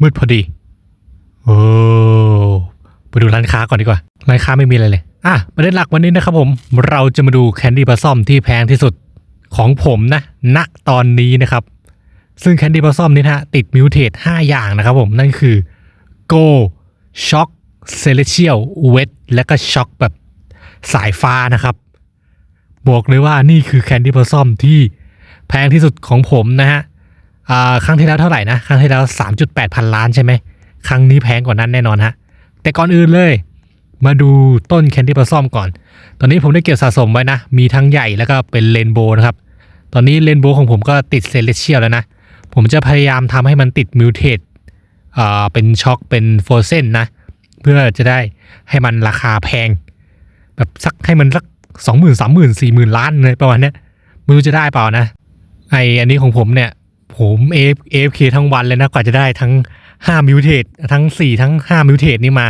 มืดพอดี โอ้ไปดูร้านค้าก่อนดีกว่า ร้านค้าไม่มีอะไรเลย อะประเด็นหลักวันนี้นะครับผม เราจะมาดูแคนดี้ปลาซ่อมที่แพงที่สุดของผมนะณตอนนี้นะครับ ซึ่งแคนดี้ปลาซ่อมนี้นะฮะติดมิวเทส5อย่างนะครับผมนั่นคือ Go Shock Celestial Wet และก็ Shock แบบสายฟ้านะครับ บอกเลยว่านี่คือแคนดี้ l ลซอมที่แพงที่สุดของผมนะฮะ อ่าครั้งที่แล้วเท่าไหร่นะ ครั้งที่แล้ว 3.8 พันล้านใช่ไหม ครั้งนี้แพงกว่านั้นแน่นอนฮะ แต่ก่อนอื่นเลย มาดูต้นแคนดี้ l ลซอมก่อน ตอนนี้ผมได้เก็บสะสมไว้นะ มีทั้งใหญ่แล้วก็เป็นเลนโบนะครับ ตอนนี้เลนโบของผมก็ติดเซเลเชียลแล้วนะ ผมจะพยายามทำให้มันติดมิวเทสอ่าเป็นช็อคเป็นโฟเซนนะ เพื่อจะได้ให้มันราคาแพง แบบสักให้มันสักสองหมื่นสามหมื่นสี่หมื่นล้านเลยประมาณนี้ไม่รู้จะได้เปล่านะ ไออันนี้ของผมเนี่ย ผมเอฟเอฟเคทั้งวันเลยนะกว่าจะได้ทั้งห้ามิวเทสทั้งสี่ทั้งห้ามิวเทสนี่มา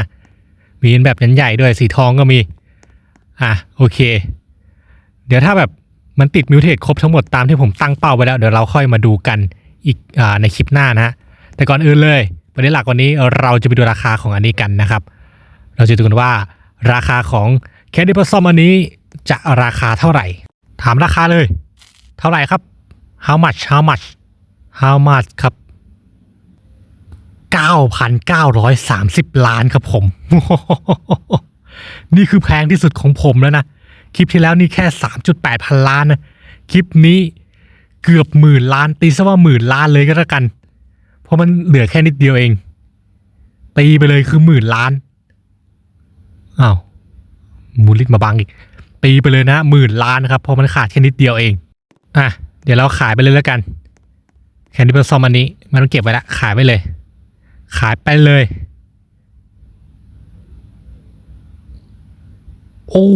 มีเป็นแบบใหญ่ด้วยสีทองก็มี อะโอเค เดี๋ยวถ้าแบบมันติดมิวเทสครบทั้งหมดตามที่ผมตั้งเป้าไว้แล้ว เดี๋ยวเราค่อยมาดูกันอีกอ่าในคลิปหน้านะ แต่ก่อนอื่นเลยประเด็นหลักวันนี้เราจะไปดูราคาของอันนี้กันนะครับ เราจะดูกันว่าราคาของแคดี้ l ลซอมอันนี้จะราคาเท่าไหร่ ถามราคาเลย เท่าไหร่ครับ how much how much how much ครับ 9,930 ล้านครับผม นี่คือแพงที่สุดของผมแล้วนะ คลิปที่แล้วนี่แค่ 3.8 พันล้านนะ คลิปนี้เกือบหมื่นล้าน ตีซะว่าหมื่นล้านเลยก็แล้วกัน เพราะมันเหลือแค่นิดเดียวเอง ตีไปเลยคือหมื่นล้าน อ้าวมูลิตมาบังอีก ตีไปเลยนะหมื่นล้านนะครับเพราะมันขาดแค่นิดเดียวเอง อะ เดี๋ยวเราขายไปเลยแล้วกัน แคนดี้เบลซอมอันนี้ไมันต้องเก็บไว้ละขายไปเลย ขายไปเลย โอ้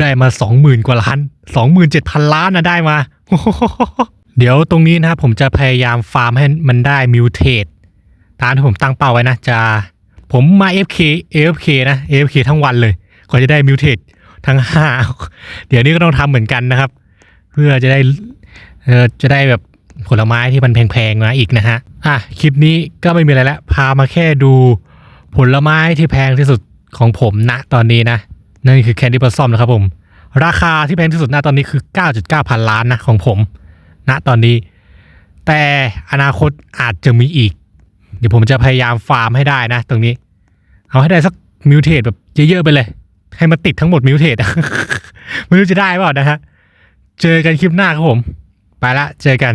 ได้มาสองหมื่นกว่าล้านสองหมื่นเจ็ดพันล้านนะได้มา เดี๋ยวตรงนี้นะครับผมจะพยายามฟาร์มให้มันได้มิวเทสตามที่ผมตั้งเป้าไว้นะ จะผมมา FK AFK นะ AFK ทั้งวันเลยกว่าจะได้มิวเทสทั้งห้าเดี๋ยวนี้ก็ต้องทำเหมือนกันนะครับ เพื่อจะได้จะได้แบบ ผลไม้ที่มันแพงๆมาอีกนะฮะ อะคลิปนี้ก็ไม่มีอะไรแล้วพามาแค่ดูผลไม้ที่แพงที่สุดของผมณตอนนี้นะนั่นคือแคนดี้ l ลซอมนะครับผม ราคาที่แพงที่สุดณตอนนี้คือ 9.9 พันล้านนะของผมณตอนนี้ แต่อนาคตอาจจะมีอีก เดี๋ยวผมจะพยายามฟาร์มให้ได้นะ ตรงนี้ เอาให้ได้สักมิวเทสแบบเยอะๆไปเลย ให้มันติดทั้งหมดมิวเทสไม่รู้จะได้เปล่านะฮะเจอกันคลิปหน้าครับผม ไปละเจอกัน